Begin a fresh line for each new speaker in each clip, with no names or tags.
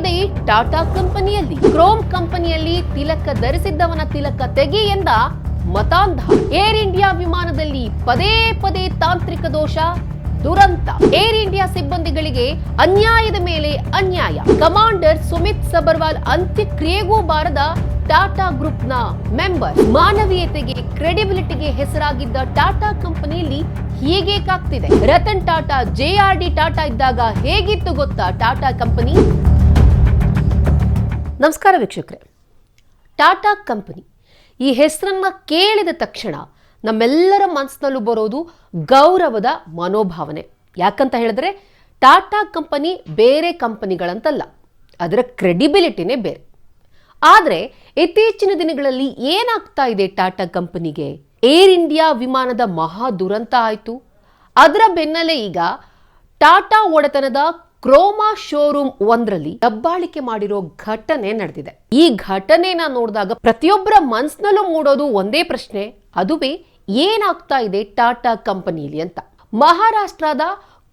ಇದೆ ಟಾಟಾ ಕಂಪನಿಯಲ್ಲಿ. ಕ್ರೋಮ್ ಕಂಪನಿಯಲ್ಲಿ ತಿಲಕ ಧರಿಸಿದ್ದವನ ತಿಲಕ ತೆಗಿ ಎಂದ ಮತಾಂಧ. ಏರ್ ಇಂಡಿಯಾ ವಿಮಾನದಲ್ಲಿ ಪದೇ ಪದೇ ತಾಂತ್ರಿಕ ದೋಷ, ದುರಂತ. ಏರ್ ಇಂಡಿಯಾ ಸಿಬ್ಬಂದಿಗಳಿಗೆ ಅನ್ಯಾಯದ ಮೇಲೆ ಅನ್ಯಾಯ. ಕಮಾಂಡರ್ ಸುಮಿತ್ ಸಬರ್ವಾಲ್ ಅಂತ್ಯಕ್ರಿಯೆಗೂ ಬಾರದ ಟಾಟಾ ಗ್ರೂಪ್ನ ಮೆಂಬರ್. ಮಾನವೀಯತೆಗೆ, ಕ್ರೆಡಿಬಿಲಿಟಿಗೆ ಹೆಸರಾಗಿದ್ದ ಟಾಟಾ ಕಂಪನಿಯಲ್ಲಿ ಹೀಗೇಕಾಗ್ತಿದೆ ರತನ್ ಟಾಟಾ ಜೆಆರ್ಡಿ ಟಾಟಾ ಇದ್ದಾಗ ಹೇಗಿತ್ತು ಗೊತ್ತಾ ಟಾಟಾ ಕಂಪನಿ? ನಮಸ್ಕಾರ ವೀಕ್ಷಕರೇ. ಟಾಟಾ ಕಂಪನಿ ಈ ಹೆಸರನ್ನ ಕೇಳಿದ ತಕ್ಷಣ ನಮ್ಮೆಲ್ಲರ ಮನಸ್ಸಿನಲ್ಲೂ ಬರೋದು ಗೌರವದ ಮನೋಭಾವನೆ. ಯಾಕಂತ ಹೇಳಿದ್ರೆ ಟಾಟಾ ಕಂಪನಿ ಬೇರೆ ಕಂಪನಿಗಳಂತಲ್ಲ, ಅದರ ಕ್ರೆಡಿಬಿಲಿಟಿನೇ ಬೇರೆ. ಆದರೆ ಇತ್ತೀಚಿನ ದಿನಗಳಲ್ಲಿ ಏನಾಗ್ತಾ ಇದೆ ಟಾಟಾ ಕಂಪನಿಗೆ? ಏರ್ ಇಂಡಿಯಾ ವಿಮಾನದ ಮಹಾ ದುರಂತ ಆಯಿತು. ಅದರ ಬೆನ್ನಲ್ಲೇ ಈಗ ಟಾಟಾ ಒಡೆತನದ ಕ್ರೋಮಾ ಶೋರೂಮ್ ಒಂದರಲ್ಲಿ ದಬ್ಬಾಳಿಕೆ ಮಾಡಿರೋ ಘಟನೆ ನಡೆದಿದೆ. ಈ ಘಟನೆನ ನೋಡಿದಾಗ ಪ್ರತಿಯೊಬ್ಬರ ಮನ್ಸಿನಲ್ಲೂ ಮೂಡೋದು ಒಂದೇ ಪ್ರಶ್ನೆ, ಅದುವೇ ಏನಾಗ್ತಾ ಇದೆ ಟಾಟಾ ಕಂಪನಿಲಿ ಅಂತ. ಮಹಾರಾಷ್ಟ್ರದ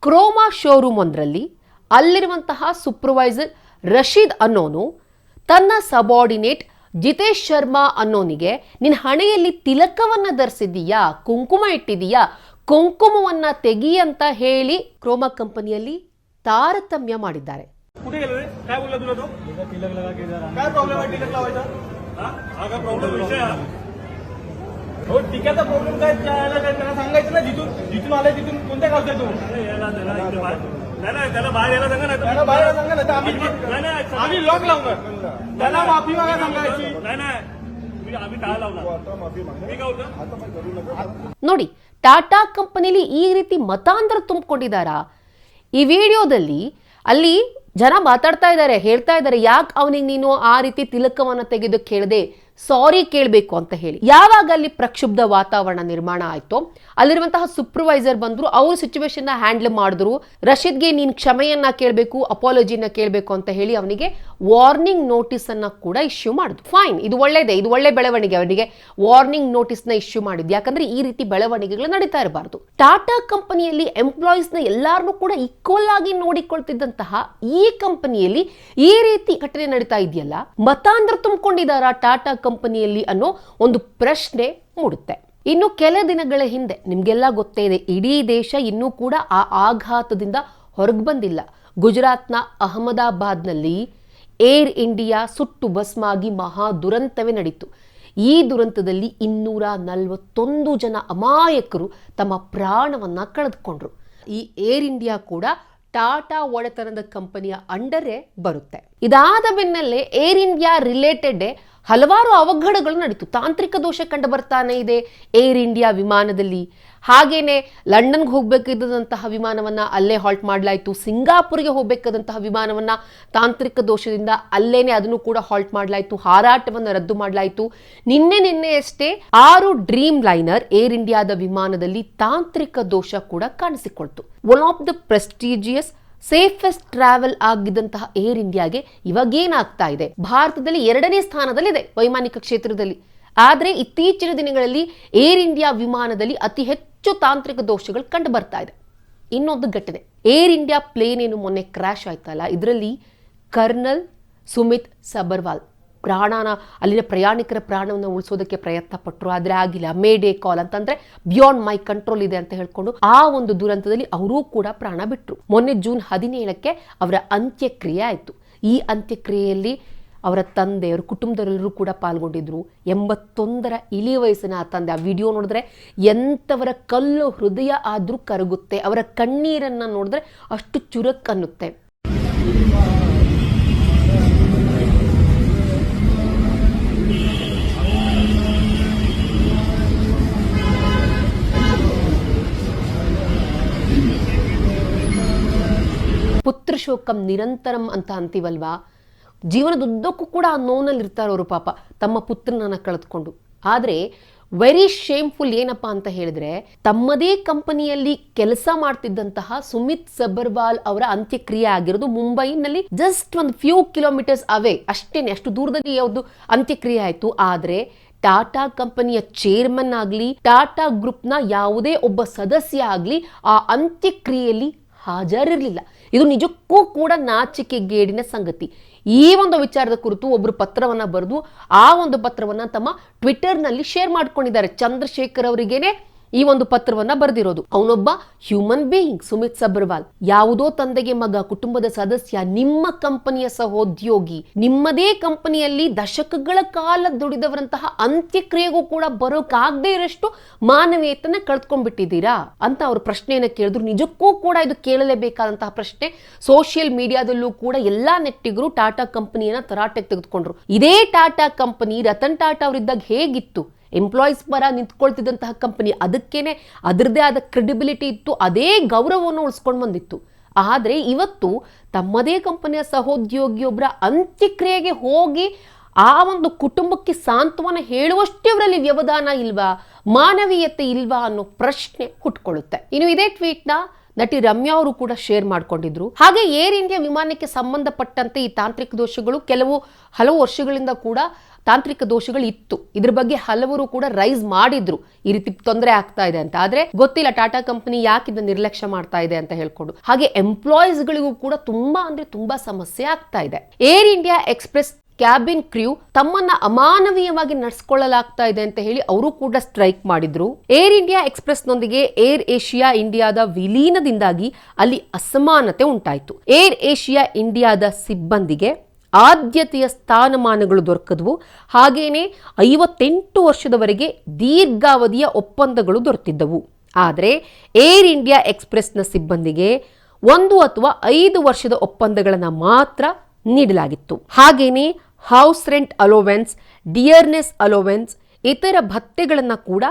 ಕ್ರೋಮಾ ಶೋರೂಮ್ ಒಂದರಲ್ಲಿ ಅಲ್ಲಿರುವಂತಹ ಸೂಪರ್ವೈಸರ್ ರಶೀದ್ ಅನ್ನೋನು, ತನ್ನ ಸಬಾರ್ಡಿನೇಟ್ ಜಿತೇಶ್ ಶರ್ಮಾ ಅನ್ನೋನಿಗೆ ನಿನ್ನ ಹಣೆಯಲ್ಲಿ ತಿಲಕವನ್ನ ಧರಿಸಿದೀಯಾ ಕುಂಕುಮ ಇಟ್ಟಿದೀಯಾ ಕುಂಕುಮವನ್ನ ತೆಗಿ ಅಂತ ಹೇಳಿ ಕ್ರೋಮಾ ಕಂಪನಿಯಲ್ಲಿ ತಾರತಮ್ಯ ಮಾಡಿದ್ದಾರೆ
कुठे गेलं रे काय बोलला तुला तो काय प्रॉब्लेम आहे टिकट लावायचा हा हा काय प्रॉब्लेम विषय हा हो टिकाचा प्रॉब्लेम काय त्याला काय त्याला सांगायचं ना जिथून जिथून आलाय तिथून कोणत्या गावचा आहे तू यायला त्याला इकडे बाहेर नाही नाही त्याला बाहेर यायला सांगा नाही त्याला बाहेर सांगा ना आम्ही नाही नाही आम्ही लॉक लावणार त्याला माफी मागा सांगायची नाही नाही मी- आम्ही टाळ लावणार मी काय होतं
ನೋಡಿ ಟಾಟಾ ಕಂಪನಿಲಿ ಈ ರೀತಿ ಮತಾಂತರ ತುಂಬಿಕೊಂಡಿದ್ದಾರಾ ಈ ವಿಡಿಯೋದಲ್ಲಿ ಅಲ್ಲಿ ಜನ ಮಾತಾಡ್ತಾ ಇದ್ದಾರೆ, ಹೇಳ್ತಾ ಇದ್ದಾರೆ, ಯಾಕೆ ಅವನಿಗೆ ನೀನು ಆ ರೀತಿ ತಿಲಕವನ್ನು ತೆಗೆದು ಕೇಳದೆ? ಸಾರಿ ಕೇಳಬೇಕು ಅಂತ ಹೇಳಿ. ಯಾವಾಗ ಅಲ್ಲಿ ಪ್ರಕ್ಷುಬ್ಧ ವಾತಾವರಣ ನಿರ್ಮಾಣ ಆಯ್ತೋ, ಅಲ್ಲಿರುವಂತಹ ಸೂಪರ್ವೈಸರ್ ಬಂದ್ರು, ಅವರು ಸಿಚುವೇಶನ್ ಹ್ಯಾಂಡಲ್ ಮಾಡಿದ್ರು. ರಶೀದ್ಗೆ ನೀನ್ ಕ್ಷಮೆಯನ್ನ ಕೇಳಬೇಕು ಅಪಾಲಜಿನ ಕೇಳಬೇಕು ಅಂತ ಹೇಳಿ ಅವನಿಗೆ ವಾರ್ನಿಂಗ್ ನೋಟಿಸ್ ಅನ್ನ ಕೂಡ ಇಶ್ಯೂ ಮಾಡಿದ್ರು. ಫೈನ್ ಇದು ಒಳ್ಳೇದೇ, ಇದು ಒಳ್ಳೆ ಬೆಳವಣಿಗೆ ಅವನಿಗೆ ವಾರ್ನಿಂಗ್ ನೋಟಿಸ್ನ ಇಶ್ಯೂ ಮಾಡಿದ್ದು. ಯಾಕಂದ್ರೆ ಈ ರೀತಿ ಬೆಳವಣಿಗೆಗಳು ನಡೀತಾ ಇರಬಾರ್ದು. ಟಾಟಾ ಕಂಪನಿಯಲ್ಲಿ ಎಂಪ್ಲಾಯೀಸ್ನ ಎಲ್ಲಾರನ್ನೂ ಕೂಡ ಈಕ್ವಲ್ ಆಗಿ ನೋಡಿಕೊಳ್ತಿದ್ದಂತಹ ಈ ಕಂಪನಿಯಲ್ಲಿ ಈ ರೀತಿ ಘಟನೆ ನಡೀತಾ ಇದೆಯಲ್ಲ? ಮತಾಂತರ ತುಂಬಿಕೊಂಡಿದ್ದಾರಾ ಟಾಟಾ ಕಂಪನಿಯಲ್ಲಿ ಅನ್ನೋ ಒಂದು ಪ್ರಶ್ನೆ ಮೂಡುತ್ತೆ. ಇನ್ನು ಕೆಲ ದಿನಗಳ ಹಿಂದೆ, ನಿಮ್ಗೆಲ್ಲ ಗೊತ್ತೇ ಇದೆ, ಇಡೀ ದೇಶ ಇನ್ನೂ ಕೂಡ ಆ ಆಘಾತದಿಂದ ಹೊರಗೆ ಬಂದಿಲ್ಲ. ಗುಜರಾತ್ನ ಅಹಮದಾಬಾದ್ನಲ್ಲಿ ಏರ್ ಇಂಡಿಯಾ ಸುಟ್ಟು ಭಸ್ಮಾಗಿ ಮಹಾ ದುರಂತವೇ ನಡೀತು. ಈ ದುರಂತದಲ್ಲಿ ಇನ್ನೂರ ನಲವತ್ತೊಂದು ಜನ ಅಮಾಯಕರು ತಮ್ಮ ಪ್ರಾಣವನ್ನ ಕಳೆದುಕೊಂಡ್ರು. ಈ ಏರ್ ಇಂಡಿಯಾ ಕೂಡ ಟಾಟಾ ಒಡೆತನದ ಕಂಪನಿಯ ಅಂಡರೇ ಬರುತ್ತೆ. ಇದಾದ ಬೆನ್ನಲ್ಲೇ ಏರ್ ಇಂಡಿಯಾ ರಿಲೇಟೆಡ್ ಹಲವಾರು ಅವಘಡಗಳು ನಡೀತು. ತಾಂತ್ರಿಕ ದೋಷ ಕಂಡು ಬರ್ತಾನೆ ಇದೆ. ಏರ್ ಇಂಡಿಯಾ ವಿಮಾನದಲ್ಲಿ. ಹಾಗೇನೆ ಲಂಡನ್ಗೆ ಹೋಗ್ಬೇಕಿದ್ದಂತಹ ವಿಮಾನವನ್ನ ಅಲ್ಲೇ ಹಾಲ್ಟ್ ಮಾಡಲಾಯಿತು. ಸಿಂಗಾಪುರ್ಗೆ ಹೋಗ್ಬೇಕಾದಂತಹ ವಿಮಾನವನ್ನ ತಾಂತ್ರಿಕ ದೋಷದಿಂದ ಅಲ್ಲೇನೆ ಅದನ್ನು ಕೂಡ ಹಾಲ್ಟ್ ಮಾಡಲಾಯಿತು. ಹಾರಾಟವನ್ನು ರದ್ದು ಮಾಡಲಾಯಿತು. ನಿನ್ನೆ ನಿನ್ನೆಯಷ್ಟೇ ಆರು ಡ್ರೀಮ್ ಲೈನರ್ ಏರ್ ಇಂಡಿಯಾದ ವಿಮಾನದಲ್ಲಿ ತಾಂತ್ರಿಕ ದೋಷ ಕೂಡ ಕಾಣಿಸಿಕೊಳ್ತು. One of the prestigious safest travel ಆಗಿದ್ದಂತಹ air ಇಂಡಿಯಾಗೆ ಇವಾಗೇನಾಗ್ತಾ ಇದೆ? ಭಾರತದಲ್ಲಿ ಎರಡನೇ ಸ್ಥಾನದಲ್ಲಿದೆ ವೈಮಾನಿಕ ಕ್ಷೇತ್ರದಲ್ಲಿ. ಆದರೆ ಇತ್ತೀಚಿನ ದಿನಗಳಲ್ಲಿ ಏರ್ ಇಂಡಿಯಾ ವಿಮಾನದಲ್ಲಿ ಅತಿ ಹೆಚ್ಚು ತಾಂತ್ರಿಕ ದೋಷಗಳು ಕಂಡು ಬರ್ತಾ ಇದೆ. ಇನ್ನೊಂದು ಘಟನೆ. ಏರ್ ಇಂಡಿಯಾ ಪ್ಲೇನ್ ಏನು ಮೊನ್ನೆ ಕ್ರ್ಯಾಶ್ ಆಯ್ತಲ್ಲ? ಇದರಲ್ಲಿ ಕರ್ನಲ್ ಸುಮಿತ್ ಸಬರ್ವಾಲ್ ಪ್ರಾಣನ, ಅಲ್ಲಿನ ಪ್ರಯಾಣಿಕರ ಪ್ರಾಣವನ್ನು ಉಳಿಸೋದಕ್ಕೆ ಪ್ರಯತ್ನ ಪಟ್ಟರು ಆದರೆ ಆಗಿಲ್ಲ. ಮೇಡೇ ಕಾಲ್ ಅಂತಂದ್ರೆ ಬಿಯಾಂಡ್ ಮೈ ಕಂಟ್ರೋಲ್ ಇದೆ ಅಂತ ಹೇಳ್ಕೊಂಡು ಆ ಒಂದು ದುರಂತದಲ್ಲಿ ಅವರೂ ಕೂಡ ಪ್ರಾಣ ಬಿಟ್ಟರು ಮೊನ್ನೆ ಜೂನ್ ಹದಿನೇಳಕ್ಕೆ ಅವರ ಅಂತ್ಯಕ್ರಿಯೆ ಆಯಿತು. ಈ ಅಂತ್ಯಕ್ರಿಯೆಯಲ್ಲಿ ಅವರ ತಂದೆ, ಅವರ ಕುಟುಂಬದವರೆಲ್ಲರೂ ಕೂಡ ಪಾಲ್ಗೊಂಡಿದ್ರು. ಎಂಬತ್ತೊಂದರ ಇಳಿ ವಯಸ್ಸಿನ ಆ ತಂದೆ, ಆ ವಿಡಿಯೋ ನೋಡಿದ್ರೆ ಎಂಥವರ ಕಲ್ಲು ಹೃದಯ ಆದರೂ ಕರಗುತ್ತೆ. ಅವರ ಕಣ್ಣೀರನ್ನು ನೋಡಿದ್ರೆ ಅಷ್ಟು ಚುರುಕ್ ಅನ್ನುತ್ತೆ ಪುತ್ರ ಶೋಕಂ ನಿರಂತರಂ ಅಂತ ಅಂತೀವಲ್ವಾ? ಜೀವನದುದ್ದಕ್ಕೂ ಕೂಡ ಆ ನೋನಲ್ಲಿ ಇರ್ತಾರೆ ಅವರು ಪಾಪ, ತಮ್ಮ ಪುತ್ರನನ್ನ ಕಳೆದುಕೊಂಡು. ಆದರೆ ವೆರಿ ಶೇಮ್ಫುಲ್ ಏನಪ್ಪ ಅಂತ ಹೇಳಿದ್ರೆ, ತಮ್ಮದೇ ಕಂಪನಿಯಲ್ಲಿ ಕೆಲಸ ಮಾಡ್ತಿದ್ದಂತಹ ಸುಮಿತ್ ಸಬರ್ವಾಲ್ ಅವರ ಅಂತ್ಯಕ್ರಿಯೆ ಆಗಿರೋದು ಮುಂಬೈನಲ್ಲಿ ಜಸ್ಟ್ ಒಂದು ಫ್ಯೂ ಕಿಲೋಮೀಟರ್ಸ್ ಅವೇ ಅಷ್ಟೇನೆ, ಅಷ್ಟು ದೂರದಲ್ಲಿ ಯಾವುದು ಅಂತ್ಯಕ್ರಿಯೆ ಆಯಿತು. ಆದರೆ, ಟಾಟಾ ಕಂಪನಿಯ ಚೇರ್ಮನ್ ಆಗಲಿ, ಟಾಟಾ ಗ್ರೂಪ್ನ ಯಾವುದೇ ಒಬ್ಬ ಸದಸ್ಯ ಆಗಲಿ, ಆ ಅಂತ್ಯಕ್ರಿಯೆಯಲ್ಲಿ ಹಾಜರಿರಲಿಲ್ಲ. ಇದು ನಿಜಕ್ಕೂ ಕೂಡ ನಾಚಿಕೆಗೇಡಿನ ಸಂಗತಿ. ಈ ಒಂದು ವಿಚಾರದ ಕುರಿತು ಒಬ್ಬರು ಪತ್ರವನ್ನ ಬರೆದು ಆ ಒಂದು ಪತ್ರವನ್ನ ತಮ್ಮ ಟ್ವಿಟರ್ನಲ್ಲಿ ಶೇರ್ ಮಾಡ್ಕೊಂಡಿದ್ದಾರೆ. ಚಂದ್ರಶೇಖರ್ ಅವರಿಗೇನೆ ಈ ಒಂದು ಪತ್ರವನ್ನ ಬರೆದಿರೋದು. ಅವನೊಬ್ಬ ಹ್ಯೂಮನ್ ಬೀಯಿಂಗ್ ಸುಮಿತ್ ಸಬರ್ವಾಲ್. ಯಾವುದೋ ತಂದೆಗೆ ಮಗ, ಕುಟುಂಬದ ಸದಸ್ಯ, ನಿಮ್ಮ ಕಂಪನಿಯ ಸಹೋದ್ಯೋಗಿ, ನಿಮ್ಮದೇ ಕಂಪನಿಯಲ್ಲಿ ದಶಕಗಳ ಕಾಲ ದುಡಿದವರಂತಹ ಅಂತ್ಯಕ್ರಿಯೆಗೂ ಕೂಡ ಬರೋಕಾಗದೇ ಇರಷ್ಟು ಮಾನವೀಯತನ ಕಳ್ಕೊಂಡ್ಬಿಟ್ಟಿದ್ದೀರಾ ಅಂತ ಅವ್ರ ಪ್ರಶ್ನೆಯನ್ನ ಕೇಳಿದ್ರು. ನಿಜಕ್ಕೂ ಕೂಡ ಇದು ಕೇಳಲೇಬೇಕಾದಂತಹ ಪ್ರಶ್ನೆ. ಸೋಷಿಯಲ್ ಮೀಡಿಯಾದಲ್ಲೂ ಕೂಡ ಎಲ್ಲಾ ನೆಟ್ಟಿಗರು ಟಾಟಾ ಕಂಪನಿಯನ್ನ ತರಾಟೆಗೆ ತೆಗೆದುಕೊಂಡ್ರು. ಇದೇ ಟಾಟಾ ಕಂಪನಿ ರತನ್ ಟಾಟಾ ಅವರಿದ್ದಾಗ ಹೇಗಿತ್ತು? ಎಂಪ್ಲಾಯೀಸ್ ಪರ ನಿಂತ್ಕೊಳ್ತಿದ್ದಂತಹ ಕಂಪನಿ ಅದಕ್ಕೇನೆ ಅದರದೇ ಆದ ಕ್ರೆಡಿಬಿಲಿಟಿ ಇತ್ತು, ಅದೇ ಗೌರವವನ್ನು ಉಳಿಸ್ಕೊಂಡು ಬಂದಿತ್ತು. ಆದರೆ ಇವತ್ತು ತಮ್ಮದೇ ಕಂಪನಿಯ ಸಹೋದ್ಯೋಗಿಯೊಬ್ಬರ ಅಂತ್ಯಕ್ರಿಯೆಗೆ ಹೋಗಿ ಆ ಒಂದು ಕುಟುಂಬಕ್ಕೆ ಸಾಂತ್ವನ ಹೇಳುವಷ್ಟೇ ಅವರಲ್ಲಿ ವ್ಯವಧಾನ ಇಲ್ವಾ, ಮಾನವೀಯತೆ ಇಲ್ವಾ ಅನ್ನೋ ಪ್ರಶ್ನೆ ಹುಟ್ಕೊಳ್ಳುತ್ತೆ. ಇನ್ನು ಇದೇ ಟ್ವೀಟ್ನ ನಟಿ ರಮ್ಯಾ ಅವರು ಕೂಡ ಶೇರ್ ಮಾಡ್ಕೊಂಡಿದ್ರು. ಹಾಗೆ ಏರ್ ಇಂಡಿಯಾ ವಿಮಾನಕ್ಕೆ ಸಂಬಂಧಪಟ್ಟಂತೆ ಈ ತಾಂತ್ರಿಕ ದೋಷಗಳು ಕೆಲವು ಹಲವು ವರ್ಷಗಳಿಂದ ಕೂಡ ತಾಂತ್ರಿಕ ದೋಷಗಳು ಇತ್ತು. ಇದ್ರ ಬಗ್ಗೆ ಹಲವರು ಕೂಡ ರೈಸ್ ಮಾಡಿದ್ರು. ಈ ರೀತಿ ತೊಂದರೆ ಆಗ್ತಾ ಇದೆ ಅಂತ. ಆದ್ರೆ ಗೊತ್ತಿಲ್ಲ ಟಾಟಾ ಕಂಪನಿ ಯಾಕೆ ಇದನ್ನ ನಿರ್ಲಕ್ಷ್ಯ ಮಾಡ್ತಾ ಇದೆ ಅಂತ ಹೇಳ್ಕೊಂಡು. ಹಾಗೆ ಎಂಪ್ಲಾಯೀಸ್ ಗಳಿಗೂ ಕೂಡ ತುಂಬಾ ಅಂದ್ರೆ ತುಂಬಾ ಸಮಸ್ಯೆ ಆಗ್ತಾ ಇದೆ. Air India Express cabin crew ತಮ್ಮನ್ನ ಅಮಾನವೀಯವಾಗಿ ನಡೆಸಿಕೊಳ್ಳಲಾಗ್ತಾ ಇದೆ ಅಂತ ಹೇಳಿ ಅವರು ಕೂಡ ಸ್ಟ್ರೈಕ್ ಮಾಡಿದ್ರು. ಏರ್ ಇಂಡಿಯಾ ಎಕ್ಸ್ಪ್ರೆಸ್ ನೊಂದಿಗೆ ಏರ್ ಏಷಿಯಾ ಇಂಡಿಯಾದ ವಿಲೀನದಿಂದಾಗಿ ಅಲ್ಲಿ ಅಸಮಾನತೆ ಉಂಟಾಯಿತು. ಏರ್ ಏಷಿಯಾ ಇಂಡಿಯಾದ ಸಿಬ್ಬಂದಿಗೆ ಆದ್ಯತೆಯ ಸ್ಥಾನಮಾನಗಳು ದೊರಕದ್ವು. ಹಾಗೇನೆ ಐವತ್ತೆಂಟು ವರ್ಷದವರೆಗೆ ದೀರ್ಘಾವಧಿಯ ಒಪ್ಪಂದಗಳು ದೊರೆತಿದ್ದವು. ಆದರೆ ಏರ್ ಇಂಡಿಯಾ ಎಕ್ಸ್ಪ್ರೆಸ್ನ ಸಿಬ್ಬಂದಿಗೆ ಒಂದು ಅಥವಾ ಐದು ವರ್ಷದ ಒಪ್ಪಂದಗಳನ್ನು ಮಾತ್ರ ನೀಡಲಾಗಿತ್ತು. ಹಾಗೇನೆ house rent allowance dearness allowance ಇತರ ಭತ್ಯೆಗಳನ್ನು ಕೂಡ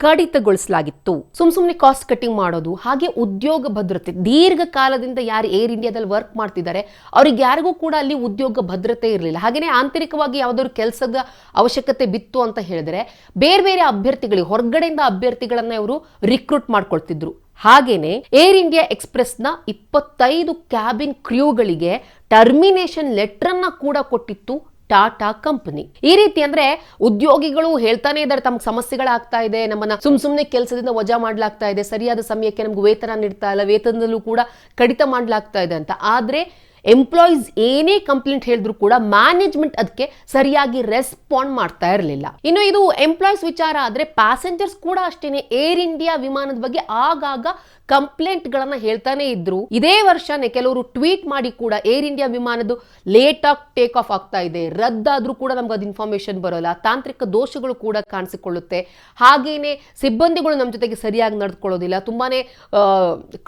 ಕಡಿತಗೊಳಿಸಲಾಗಿತ್ತು. ಸುಮ್ ಸುಮ್ಮನೆ ಕಾಸ್ಟ್ ಕಟಿಂಗ್ ಮಾಡೋದು, ಹಾಗೆ ಉದ್ಯೋಗ ಭದ್ರತೆ. ದೀರ್ಘಕಾಲದಿಂದ ಯಾರು ಏರ್ ಇಂಡಿಯಾದಲ್ಲಿ ವರ್ಕ್ ಮಾಡ್ತಿದ್ದಾರೆ, ಅವ್ರಿಗೆ ಯಾರಿಗೂ ಕೂಡ ಅಲ್ಲಿ ಉದ್ಯೋಗ ಭದ್ರತೆ ಇರಲಿಲ್ಲ. ಹಾಗೆಯೇ ಆಂತರಿಕವಾಗಿ ಯಾವುದಾದ್ರು ಕೆಲಸದ ಅವಶ್ಯಕತೆ ಬಿತ್ತು ಅಂತ ಹೇಳಿದ್ರೆ, ಬೇರೆ ಬೇರೆ ಅಭ್ಯರ್ಥಿಗಳಿಗೆ, ಹೊರಗಡೆಯಿಂದ ಅಭ್ಯರ್ಥಿಗಳನ್ನ ಇವರು ರಿಕ್ರೂಟ್ ಮಾಡ್ಕೊಳ್ತಿದ್ರು. ಹಾಗೇನೆ ಏರ್ ಇಂಡಿಯಾ ಎಕ್ಸ್ಪ್ರೆಸ್ನ ಇಪ್ಪತ್ತೈದು ಕ್ಯಾಬಿನ್ ಕ್ರ್ಯೂಗಳಿಗೆ ಟರ್ಮಿನೇಷನ್ ಲೆಟರ್ ಕೂಡ ಕೊಟ್ಟಿತ್ತು ಟಾಟಾ ಕಂಪನಿ. ಈ ರೀತಿ ಅಂದ್ರೆ ಉದ್ಯೋಗಿಗಳು ಹೇಳ್ತಾನೆ ಇದ್ದಾರೆ, ತಮ್ಗೆ ಸಮಸ್ಯೆಗಳಾಗ್ತಾ ಇದೆ, ನಮ್ಮನ್ನ ಸುಮ್ ಸುಮ್ನೆ ಕೆಲಸದಿಂದ ವಜಾ ಮಾಡ್ಲಾಗ್ತಾ ಇದೆ, ಸರಿಯಾದ ಸಮಯಕ್ಕೆ ನಮ್ಗೆ ವೇತನ ನೀಡ್ತಾ ಇಲ್ಲ, ವೇತನದಲ್ಲೂ ಕೂಡ ಕಡಿತ ಮಾಡ್ಲಾಗ್ತಾ ಇದೆ ಅಂತ. ಆದ್ರೆ ಎಂಪ್ಲಾಯೀಸ್ ಏನೇ ಕಂಪ್ಲೇಂಟ್ ಹೇಳಿದ್ರು ಕೂಡ ಮ್ಯಾನೇಜ್ಮೆಂಟ್ ಅದಕ್ಕೆ ಸರಿಯಾಗಿ ರೆಸ್ಪಾಂಡ್ ಮಾಡ್ತಾ ಇರಲಿಲ್ಲ. ಇನ್ನು ಇದು ಎಂಪ್ಲಾಯೀಸ್ ವಿಚಾರ ಆದ್ರೆ ಪ್ಯಾಸೆಂಜರ್ಸ್ ಕೂಡ ಅಷ್ಟೇನೆ ಏರ್ ಇಂಡಿಯಾ ವಿಮಾನದ ಬಗ್ಗೆ ಆಗಾಗ ಕಂಪ್ಲೇಂಟ್ ಗಳನ್ನ ಹೇಳ್ತಾನೆ ಇದ್ರು. ಇದೇ ವರ್ಷನೇ ಕೆಲವರು ಟ್ವೀಟ್ ಮಾಡಿ ಕೂಡ ಏರ್ ಇಂಡಿಯಾ ವಿಮಾನದ್ದು ಲೇಟ್ ಆಗಿ ಟೇಕ್ ಆಫ್ ಆಗ್ತಾ ಇದೆ. ರದ್ದಾದ್ರೂ ಕೂಡ ನಮ್ಗೆ ಅದು ಇನ್ಫಾರ್ಮೇಶನ್ ಬರೋಲ್ಲ. ತಾಂತ್ರಿಕ ದೋಷಗಳು ಕೂಡ ಕಾಣಿಸಿಕೊಳ್ಳುತ್ತೆ. ಹಾಗೇನೆ ಸಿಬ್ಬಂದಿಗಳು ನಮ್ಮ ಜೊತೆಗೆ ಸರಿಯಾಗಿ ನಡ್ಕೊಳ್ಳೋದಿಲ್ಲ ತುಂಬಾನೇ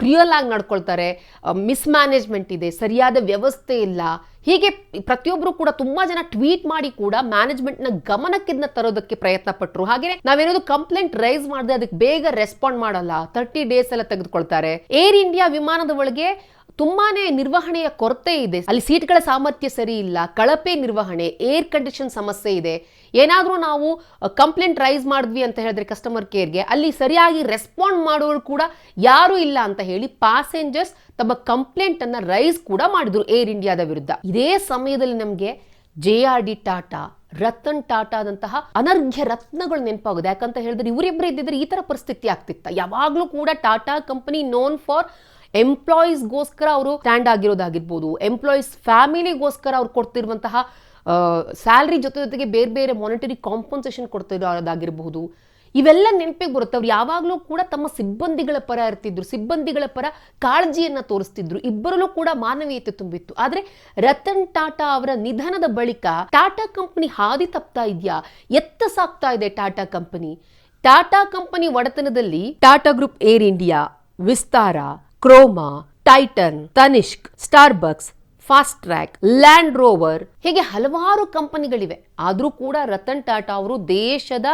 ಕ್ರಿಯಲ್ ಆಗಿ ನಡ್ಕೊಳ್ತಾರೆ. ಮಿಸ್ ಮ್ಯಾನೇಜ್ಮೆಂಟ್ ಇದೆ. ಸರಿಯಾದ ವ್ಯವಸ್ಥೆ ಇಲ್ಲ. ಹೀಗೆ ಪ್ರತಿಯೊಬ್ಬರು ಕೂಡ ತುಂಬಾ ಜನ ಟ್ವೀಟ್ ಮಾಡಿ ಕೂಡ ಮ್ಯಾನೇಜ್ಮೆಂಟ್ನ ಗಮನಕ್ಕೆ ಇದನ್ನ ತರೋದಕ್ಕೆ ಪ್ರಯತ್ನ ಪಟ್ಟರು ಹಾಗೆ ನಾವೇನಾದ್ರು ಕಂಪ್ಲೇಂಟ್ ರೈಸ್ ಮಾಡಿದ್ರೆ ಅದಕ್ಕೆ ಬೇಗ ರೆಸ್ಪಾಂಡ್ ಮಾಡಲ್ಲ. ತರ್ಟಿ ಡೇಸ್ ಎಲ್ಲ ತೆಗೆದುಕೊಳ್ತಾರೆ. ಏರ್ ಇಂಡಿಯಾ ವಿಮಾನದ ಒಳಗೆ ತುಂಬಾನೇ ನಿರ್ವಹಣೆಯ ಕೊರತೆ ಇದೆ. ಅಲ್ಲಿ ಸೀಟ್ಗಳ ಸಾಮರ್ಥ್ಯ ಸರಿ ಇಲ್ಲ. ಕಳಪೆ ನಿರ್ವಹಣೆ ಏರ್ ಕಂಡೀಷನ್ ಸಮಸ್ಯೆ ಇದೆ. ಏನಾದರೂ ನಾವು ಕಂಪ್ಲೇಂಟ್ ರೈಸ್ ಮಾಡಿದ್ವಿ ಅಂತ ಹೇಳಿದ್ರೆ ಕಸ್ಟಮರ್ ಕೇರ್ಗೆ ಅಲ್ಲಿ ಸರಿಯಾಗಿ ರೆಸ್ಪಾಂಡ್ ಮಾಡೋರು ಕೂಡ ಯಾರೂ ಇಲ್ಲ ಅಂತ ಹೇಳಿ ಪ್ಯಾಸೆಂಜರ್ಸ್ ತಮ್ಮ ಕಂಪ್ಲೇಂಟ್ ಅನ್ನ ರೈಸ್ ಕೂಡ ಮಾಡಿದ್ರು ಏರ್ ಇಂಡಿಯಾದ ವಿರುದ್ಧ. ಇದೇ ಸಮಯದಲ್ಲಿ ನಮಗೆ J R D Tata Ratan ಟಾಟಾದಂತಹ ಅನರ್ಘ್ಯ ರತ್ನಗಳು ನೆನಪಾಗುದು. ಯಾಕಂತ ಹೇಳಿದ್ರೆ ಇವರಿಬ್ಬರು ಇದ್ದಿದ್ರೆ ಈ ತರ ಪರಿಸ್ಥಿತಿ ಆಗ್ತಿತ್ತ. ಯಾವಾಗಲೂ ಕೂಡ ಟಾಟಾ ಕಂಪನಿ ನೋನ್ ಫಾರ್ ಎಂಪ್ಲಾಯೀಸ್ಗೋಸ್ಕರ ಅವರು ಸ್ಟ್ಯಾಂಡ್ ಆಗಿರೋದಾಗಿರ್ಬೋದು ಎಂಪ್ಲಾಯೀಸ್ ಫ್ಯಾಮಿಲಿಗೋಸ್ಕರ ಅವ್ರು ಕೊಡ್ತಿರುವಂತಹ ಸ್ಯಾಲ್ರಿ ಜೊತೆ ಜೊತೆಗೆ ಬೇರೆ ಬೇರೆ ಮಾನಿಟರಿ ಕಾಂಪನ್ಸೇಷನ್ ಕೊಡ್ತಿರೋದಾಗಿರಬಹುದು. ಇವೆಲ್ಲ ನೆನಪಿಗೆ ಬರುತ್ತೆ. ಅವ್ರು ಯಾವಾಗಲೂ ಕೂಡ ತಮ್ಮ ಸಿಬ್ಬಂದಿಗಳ ಪರ ಇರ್ತಿದ್ರು. ಸಿಬ್ಬಂದಿಗಳ ಪರ ಕಾಳಜಿಯನ್ನ ತೋರಿಸ್ತಿದ್ರು. ಇಬ್ಬರಲ್ಲೂ ಕೂಡ ಮಾನವೀಯತೆ ತುಂಬಿತ್ತು. ಆದ್ರೆ ರತನ್ ಟಾಟಾ ಅವರ ನಿಧನದ ಬಳಿಕ ಟಾಟಾ ಕಂಪನಿ ಹಾದಿ ತಪ್ತಾ ಇದೆಯಾ? ಎತ್ತ ಸಾಕ್ತಾ ಇದೆ Tata company. Tata company ಒಡೆತನದಲ್ಲಿ Tata group Air India, Vistara, Croma, Titan, Tanishq, Starbucks Fastrack Land Rover ಹೀಗೆ ಹಲವಾರು ಕಂಪನಿಗಳಿವೆ. ಆದರೂ ಕೂಡ ರತನ್ ಟಾಟಾ ಅವರು ದೇಶದ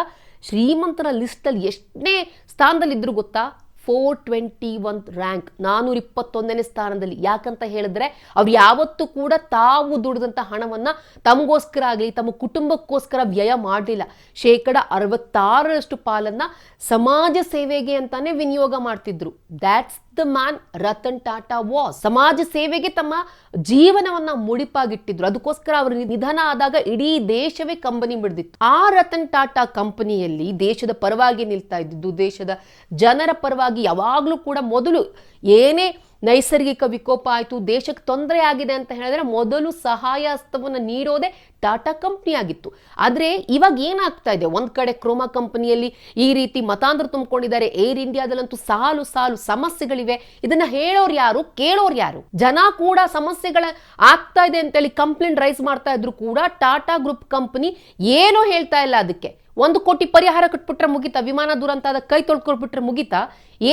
ಶ್ರೀಮಂತರ ಲಿಸ್ಟಲ್ಲಿ ಎಷ್ಟನೇ ಸ್ಥಾನದಲ್ಲಿದ್ದರೂ ಗೊತ್ತಾ ಫೋರ್ ಟ್ವೆಂಟಿ ಒನ್ ರ್ಯಾಂಕ್ ನಾನೂರ ಇಪ್ಪತ್ತೊಂದನೇ ಸ್ಥಾನದಲ್ಲಿ. ಯಾಕಂತ ಹೇಳಿದ್ರೆ, ಅವ್ರು ಯಾವತ್ತೂ ಕೂಡ ತಾವು ದುಡಿದಂಥ ಹಣವನ್ನ ತಮಗೋಸ್ಕರ ಆಗಲಿ, ತಮ್ಮ ಕುಟುಂಬಕ್ಕೋಸ್ಕರ ವ್ಯಯ ಮಾಡಲಿಲ್ಲ. ಶೇಕಡ ಅರವತ್ತಾರರಷ್ಟು ಪಾಲನ್ನ ಸಮಾಜ ಸೇವೆಗೆ ಅಂತಾನೆ ವಿನಿಯೋಗ ಮಾಡ್ತಿದ್ರು. That's the man Ratan Tata ವಾ ಸಮಾಜ ಸೇವೆಗೆ ತಮ್ಮ ಜೀವನವನ್ನ ಮುಡಿಪಾಗಿಟ್ಟಿದ್ರು. ಅದಕ್ಕೋಸ್ಕರ ಅವರು ನಿಧನ ಆದಾಗ ಇಡೀ ದೇಶವೇ ಕಂಪನಿ ಬಿಡ್ದಿತ್ತು. ಆ ರತನ್ ಟಾಟಾ ಕಂಪನಿಯಲ್ಲಿ ದೇಶದ ಪರವಾಗಿ ನಿಲ್ತಾ ಇದ್ದಿದ್ದು, ದೇಶದ ಜನರ ಪರವಾಗಿ ಯಾವಾಗಲೂ ಕೂಡ ಮೊದಲು ಏನೇ ನೈಸರ್ಗಿಕ ವಿಕೋಪ ಆಯಿತು, ದೇಶಕ್ಕೆ ತೊಂದರೆ ಆಗಿದೆ ಅಂತ ಹೇಳಿದ್ರೆ ಮೊದಲು ಸಹಾಯ ಹಸ್ತವನ್ನು ನೀಡೋದೇ ಟಾಟಾ ಕಂಪ್ನಿ ಆಗಿತ್ತು. ಆದರೆ ಇವಾಗ ಏನಾಗ್ತಾ ಇದೆ? ಒಂದು ಕಡೆ ಕ್ರೋಮಾ ಕಂಪನಿಯಲ್ಲಿ ಈ ರೀತಿ ಮತಾಂತರ ತುಂಬಿಕೊಂಡಿದ್ದಾರೆ. ಏರ್ ಇಂಡಿಯಾದಲ್ಲಂತೂ ಸಾಲು ಸಾಲು ಸಮಸ್ಯೆಗಳಿವೆ. ಇದನ್ನ ಹೇಳೋರು ಯಾರು? ಕೇಳೋರು ಯಾರು? ಜನ ಕೂಡ ಸಮಸ್ಯೆಗಳ ಆಗ್ತಾ ಇದೆ ಅಂತೇಳಿ ಕಂಪ್ಲೇಂಟ್ ರೈಸ್ ಮಾಡ್ತಾ ಇದ್ರು ಕೂಡ ಟಾಟಾ ಗ್ರೂಪ್ ಕಂಪನಿ ಏನೂ ಹೇಳ್ತಾ ಇಲ್ಲ ಅದಕ್ಕೆ. ಒಂದು ಕೋಟಿ ಪರಿಹಾರ ಕಟ್ಬಿಟ್ರೆ ಮುಗಿತಾ, ವಿಮಾನ ದುರಂತ ಅದ ಕೈ ತೊಳ್ಕೊಳ್ಬಿಟ್ರೆ ಮುಗಿತಾ,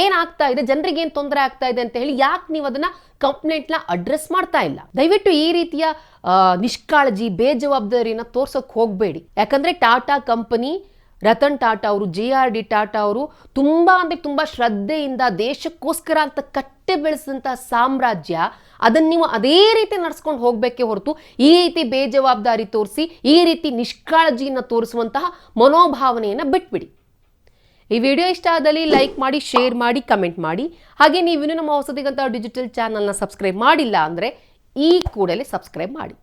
ಏನಾಗ್ತಾ ಇದೆ, ಜನರಿಗೆ ಏನು ತೊಂದರೆ ಆಗ್ತಾ ಇದೆ ಅಂತ ಹೇಳಿ ಯಾಕೆ ನೀವು ಅದನ್ನ ಕಂಪ್ಲೇಂಟ್ನ ಅಡ್ರೆಸ್ ಮಾಡ್ತಾ ಇಲ್ಲ? ದಯವಿಟ್ಟು ಈ ರೀತಿಯ ನಿಷ್ಕಾಳಜಿ ಬೇಜವಾಬ್ದಾರಿನ ತೋರ್ಸೋಕ್ ಹೋಗಬೇಡಿ. ಯಾಕಂದ್ರೆ ಟಾಟಾ ಕಂಪನಿ ರತನ್ ಟಾಟಾ ಅವರು, ಜೆ ಆರ್ ಡಿ ಟಾಟಾ ಅವರು ತುಂಬಾ ಅಂದ್ರೆ ತುಂಬಾ ಶ್ರದ್ಧೆಯಿಂದ ದೇಶಕ್ಕೋಸ್ಕರ ಅಂತ ಕಟ್ಟೆ ಬೆಳೆಸಿದಂಥ ಸಾಮ್ರಾಜ್ಯ, ಅದನ್ನ ನೀವು ಅದೇ ರೀತಿ ನಡ್ಸ್ಕೊಂಡು ಹೋಗ್ಬೇಕೇ ಹೊರತು ಈ ರೀತಿ ಬೇಜವಾಬ್ದಾರಿ ತೋರಿಸಿ, ಈ ರೀತಿ ನಿಷ್ಕಾಳಜಿಯನ್ನು ತೋರಿಸುವಂತಹ ಮನೋಭಾವನೆಯನ್ನು ಬಿಟ್ಬಿಡಿ. ಈ ವಿಡಿಯೋ ಇಷ್ಟ ಆದಲ್ಲಿ ಲೈಕ್ ಮಾಡಿ, ಶೇರ್ ಮಾಡಿ, ಕಮೆಂಟ್ ಮಾಡಿ. ಹಾಗೆ ನೀವಿನ್ನೂ ನಮ್ಮ ಹೊಸದಿಗಂತ ಡಿಜಿಟಲ್ ಚಾನಲ್ನ ಸಬ್ಸ್ಕ್ರೈಬ್ ಮಾಡಿಲ್ಲ ಅಂದರೆ ಈ ಕೂಡಲೇ ಸಬ್ಸ್ಕ್ರೈಬ್ ಮಾಡಿ.